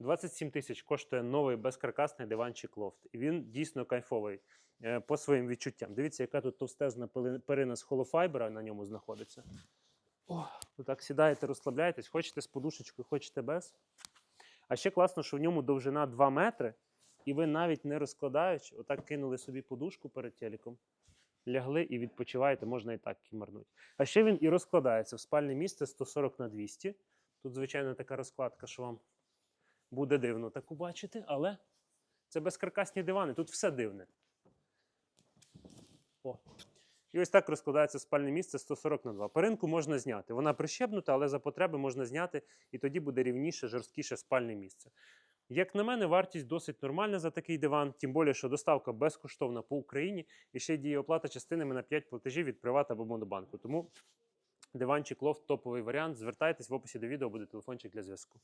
27 тисяч коштує новий безкаркасний диванчик лофт. І він дійсно кайфовий е, по своїм відчуттям. Дивіться, яка тут товстезна перина з холофайбера на ньому знаходиться. О, так сідаєте, розслабляєтесь, хочете з подушечкою, хочете без. А ще класно, що в ньому довжина 2 метри, і ви навіть не розкладаючи, отак кинули собі подушку перед телеком, лягли і відпочиваєте, можна і так кімарнути. А ще він і розкладається в спальне місце 140 на 200. Тут, звичайно, така розкладка, що вам буде дивно таку бачити, але це безкаркасні дивани, тут все дивне. О. І ось так розкладається спальне місце 140 на 2. Перинку можна зняти. Вона прищепнута, але за потреби можна зняти, і тоді буде рівніше, жорсткіше спальне місце. Як на мене, вартість досить нормальна за такий диван, тим більше, що доставка безкоштовна по Україні і ще діє оплата частинами на 5 платежів від Приват або Монобанку. Тому диванчик лофт топовий варіант. Звертайтесь в описі до відео, буде телефончик для зв'язку.